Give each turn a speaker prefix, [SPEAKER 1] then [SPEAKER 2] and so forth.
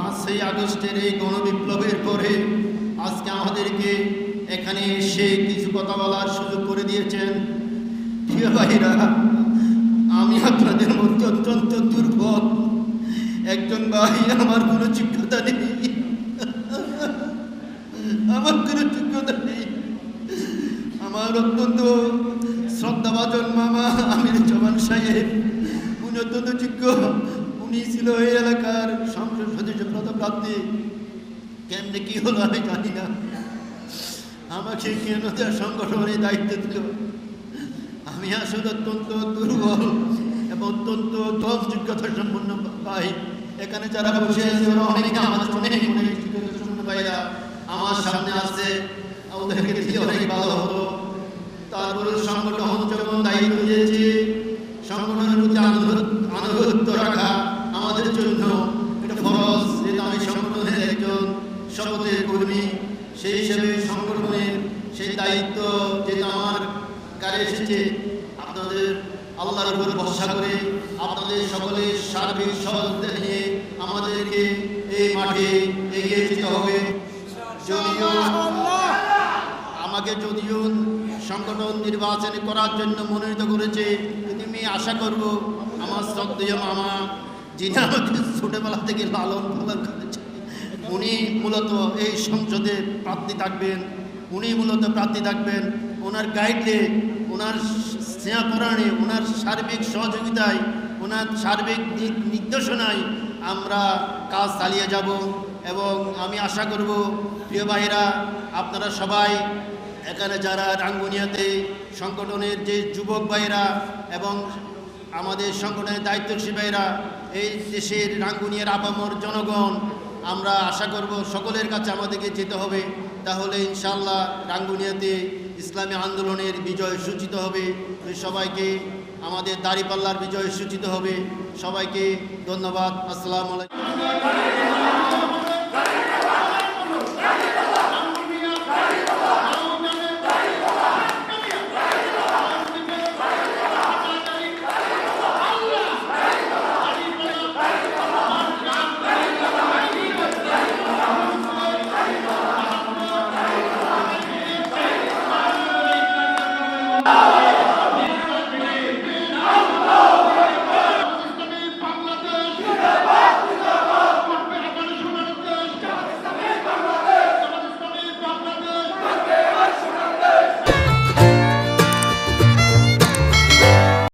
[SPEAKER 1] পাঁচই আগস্টের এই গণবিপ্লবের পরে আজকে আমাদেরকে এখানে এসে কিছু কথা বলার সুযোগ করে দিয়েছেন। ভাইরা, আমি আপনাদের মধ্যে অত্যন্ত দুর্বল। একজন ভাই আমার কোনো যোগ্যতা নেই। আমার কোনো যোগ্যতা নেই। আমার অত্যন্ত শ্রদ্ধাভাজন মামা আমির জমান সাহেব। উনি অত্যন্ত যোগ্য। উনি ছিল এই এলাকার সংসদ সদস্য প্রাপ্তি কেমনে কি হলো আমি জানি না। আমাকে কেন তার সংগঠনের দায়িত্ব দিল? আমি আসলে অত্যন্ত দুর্বল এবং অত্যন্ত দশ যোগ্যতা সম্পন্ন ভাই। এখানে যারা বসে অনেকে আমার আমার সামনে আসছে ওদেরকে অনেক ভালো হতো। তারপরে সংগঠন যখন দায়িত্ব দিয়েছে সংগঠনের প্রতি আনুগত্য আনুগত্য রাখা আমাদের জন্য এটা ফরজ যেটা আমি সংগঠনের একজন শপথের কর্মী, সেই হিসেবে সংগঠনের সেই দায়িত্ব যেটা আমার কাছে এসেছে, আপনাদের আল্লাহর উপর ভরসা করে আপনাদের সকলের সার্বিক সহযোগিতা নিয়ে আমাদেরকে এই মাঠে এগিয়ে যেতে হবে। যদিও আমাকে যদিও সংগঠন নির্বাচন করার জন্য মনোনীত করেছে, কিন্তু আমি আশা করব, আমার শ্রদ্ধেয় মামা, যিনি আমাকে ছোটবেলা থেকে লালন পালন করেছে উনি মূলত এই সংসদে প্রার্থী থাকবেন, উনি মূলত প্রার্থী থাকবেন। ওনার গাইডে, ওনার স্নেহপরাণে ওনার সার্বিক সহযোগিতায়, ওনার সার্বিক দিক নির্দেশনায় আমরা কাজ চালিয়ে যাব এবং আমি আশা করব, প্রিয় ভাইরা আপনারা সবাই এখানে যারা রাঙ্গুনিয়াতে সংগঠনের যে যুবক ভাইরা এবং আমাদের সংগঠনের দায়িত্বশীল ভাইরা এই দেশের রাঙ্গুনিয়ার আপামর জনগণ আমরা আশা করব সকলের কাছে আমাদেরকে যেতে হবে। তাহলে ইনশাল্লাহ রাঙ্গুনিয়াতে ইসলামী আন্দোলনের বিজয় সূচিত হবে। সবাইকে আমাদের দাড়িপাল্লার বিজয় সূচিত হবে। সবাইকে ধন্যবাদ। আসসালামু আলাইকুম।